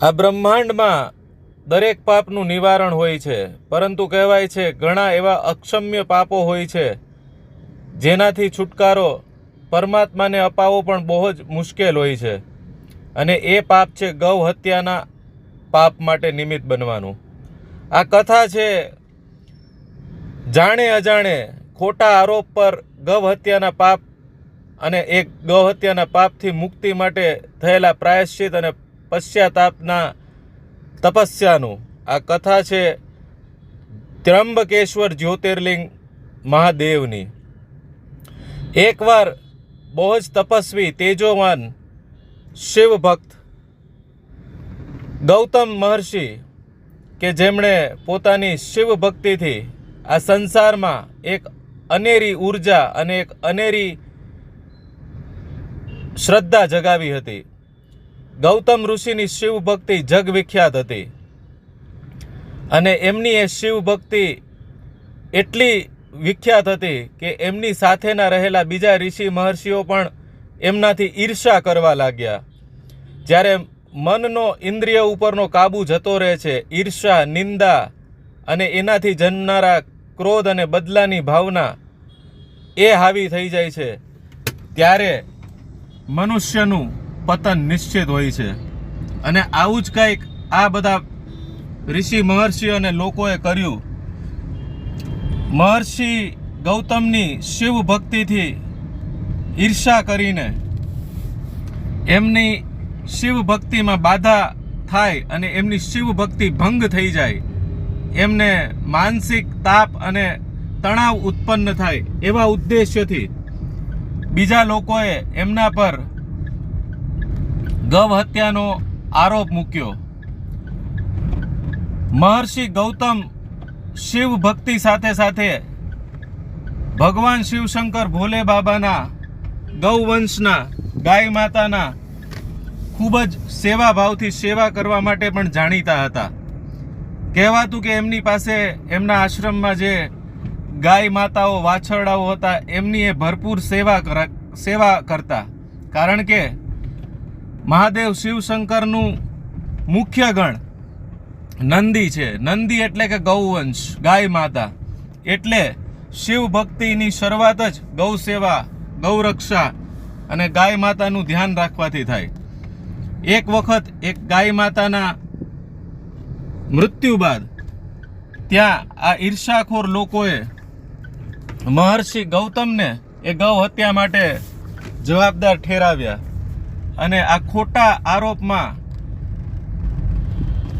આ બ્રહ્માંડમાં દરેક પાપનું નિવારણ હોય છે, પરંતુ કહેવાય છે ઘણા એવા અક્ષમ્ય પાપો હોય છે, જેનાથી છુટકારો પરમાત્માને અપાવવો પણ બહુ જ મુશ્કેલ હોય છે. અને એ પાપ છે ગૌ હત્યાના પાપ માટે નિમિત્ત બનવાનું. આ કથા છે, જાણે અજાણે ખોટા આરોપ પર ગૌ હત્યાના પાપ અને એક ગૌ હત્યાના પાપથી મુક્તિ માટે થયેલા પ્રાયશ્ચિત અને પશ્ચાતાપના તપસ્યાનું. આ કથા છે ત્રંબકેશ્વર જ્યોતિર્લિંગ મહાદેવની. એકવાર બહુ જ તપસ્વી, તેજોવાન શિવ ભક્ત ગૌતમ મહર્ષિ કે જેમણે પોતાની શિવ ભક્તિથી આ સંસારમાં એક અનેરી ઊર્જા અને એક અનેરી શ્રદ્ધા જગાવી હતી. ગૌતમ ઋષિની શિવ ભક્તિ જગવિખ્યાત હતી. અને એમની એ શિવ ભક્તિ એટલી વિખ્યાત હતી કે એમની સાથેના રહેલા બીજા ઋષિ મહર્ષિઓ પણ એમનાથી ઈર્ષા કરવા લાગ્યા. જ્યારે મનનો ઇન્દ્રિય ઉપરનો કાબુ જતો રહે છે ઈર્ષા નિંદા અને એનાથી જન્મનારા ક્રોધ અને બદલાની ભાવના એ હાવી થઈ જાય છે. ત્યારે મનુષ્યનું પતન નિશ્ચિત હોય છે. અને આવું જ કંઈક આ બધા ઋષિ, મહર્ષિ અને લોકોએ કર્યું. મહર્ષિ ગૌતમની શિવ ભક્તિથી ઈર્ષા કરીને એમની શિવ ભક્તિમાં બાધા થાય અને એમની શિવ ભક્તિ ભંગ થઈ જાય. એમને માનસિક તાપ અને તણાવ ઉત્પન્ન થાય એવા ઉદ્દેશ્યથી બીજા લોકોએ એમના પર ગૌ હત્યાનો આરોપ મૂક્યો. મહર્ષિ ગૌતમ શિવ ભક્તિ સાથે સાથે ભગવાન શિવશંકર ભોલે બાબાના ગૌવંશના, ગાય માતાના ખૂબ જ સેવા ભાવથી સેવા કરવા માટે પણ જાણીતા હતા. કહેવાતું કે એમની પાસે એમના આશ્રમમાં જે ગાય માતાઓ વાછરડાઓ હતા, એમની એ ભરપૂર સેવા કર- સેવા કરતા. કારણ કે મહાદેવ શિવશંકરનું મુખ્ય ગણ નંદી છે. નંદી એટલે કે ગૌવંશ, ગાય માતા. એટલે શિવ ભક્તિની શરૂઆત જ ગૌ સેવા ગૌરક્ષા અને ગાય માતાનું ધ્યાન રાખવાથી થાય. એક વખત એક ગાય માતાના મૃત્યુ બાદ ત્યાં આ ઈર્ષાખોર લોકોએ મહર્ષિ ગૌતમને એ ગૌ હત્યા માટે જવાબદાર ઠેરાવ્યા. અને આ ખોટા આરોપમાં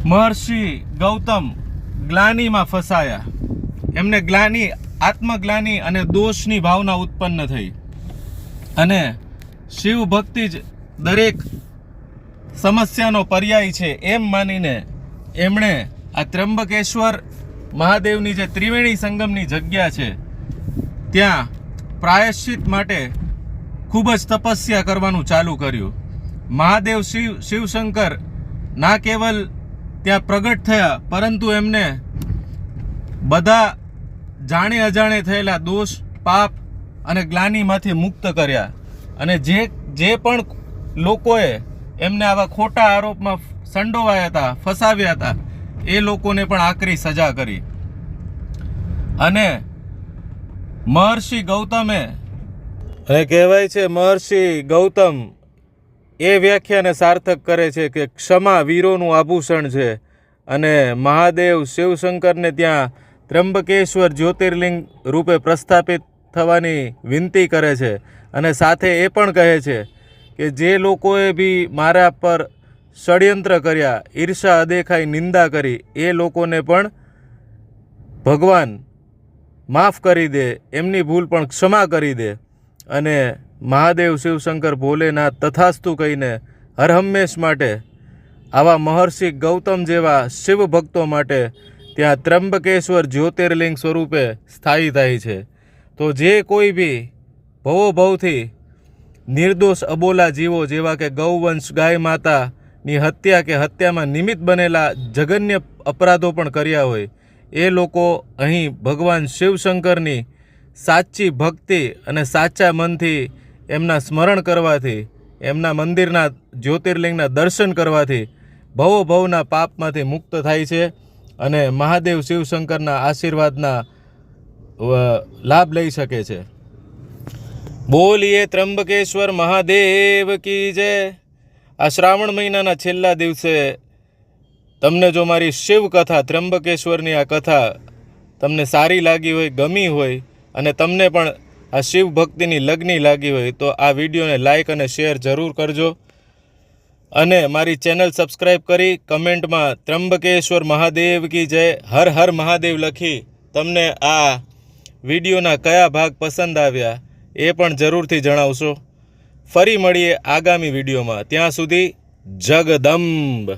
મહર્ષિ ગૌતમ ગ્લાનીમાં ફસાયા. એમને ગ્લાની, આત્મગ્લાની અને દોષની ભાવના ઉત્પન્ન થઈ. અને શિવ ભક્તિ જ દરેક સમસ્યાનો પર્યાય છે એમ માનીને એમણે આ ત્રંબકેશ્વર મહાદેવની જે ત્રિવેણી સંગમની જગ્યા છે, ત્યાં પ્રાયશ્ચિત માટે ખૂબ જ તપસ્યા કરવાનું ચાલુ કર્યું. મહાદેવ શિવ, શિવશંકર ના કેવલ ત્યાં પ્રગટ થયા, પરંતુ એમને બધા જાણે અજાણે થયેલા દોષ, પાપ અને ગ્લાનીમાંથી મુક્ત કર્યા. અને જે જે પણ લોકોએ એમને આવા ખોટા આરોપમાં સંડોવાયા હતા, ફસાવ્યા હતા, એ લોકોને પણ આકરી સજા કરી. અને મહર્ષિ ગૌતમે અને કહેવાય છે મહર્ષિ ગૌતમ એ વ્યાખ્યાને સાર્થક કરે છે કે ક્ષમા વીરોનું આભૂષણ છે અને મહાદેવ શિવશંકરને ત્યાં ત્રંબકેશ્વર જ્યોતિર્લિંગ રૂપે પ્રસ્થાપિત થવાની વિનંતી કરે છે અને સાથે એ પણ કહે છે કે જે લોકોએ બી મારા પર ષડયંત્ર કર્યા, ઈર્ષા અદેખાઈ, નિંદા કરી, એ લોકોને પણ ભગવાન માફ કરી દે, એમની ભૂલ પણ ક્ષમા કરી દે અને મહાદેવ શિવશંકર ભોલેનાથ તથાસ્તુ કહીને હર હંમેશ માટે, આવા મહર્ષિ ગૌતમ જેવા શિવ ભક્તો માટે ત્યાં ત્રંબકેશ્વર જ્યોતિર્લિંગ સ્વરૂપે સ્થાયી થાય છે. તો જે કોઈ બી ભવો ભવથી નિર્દોષ અબોલા જીવો જેવા કે ગૌવંશ ગાય માતાની હત્યા કે હત્યામાં નિમિત્ત બનેલા જઘન્ય અપરાધો પણ કર્યા હોય, એ લોકો અહીં ભગવાન શિવશંકરની સાચી ભક્તિ અને સાચા મનથી એમના સ્મરણ કરવાથી, એમના મંદિરના જ્યોતિર્લિંગના દર્શન કરવાથી ભવો ભવના પાપમાંથી મુક્ત થાય છે અને મહાદેવ શિવશંકરના આશીર્વાદના લાભ લઈ શકે છે. બોલીએ ત્રંબકેશ્વર મહાદેવ કી જય. આ શ્રાવણ મહિનાના છેલ્લા દિવસે તમને જો મારી શિવ કથા ત્રંબકેશ્વરની આ કથા તમને સારી લાગી હોય, ગમી હોય અને તમને પણ આ શિવ ભક્તિની લગ્ની લાગી હોય તો આ વિડીયોને લાઈક અને શેર જરૂર કરજો. અને મારી ચેનલ સબસ્ક્રાઈબ કરી કમેન્ટમાં ત્રંબકેશ્વર મહાદેવ કી જય, હર હર મહાદેવ લખી. તમને આ વિડીયોના કયા ભાગ પસંદ આવ્યા એ પણ જરૂરથી જણાવશો. ફરી મળીએ આગામી વિડીયોમાં. ત્યાં સુધી જગદંબ.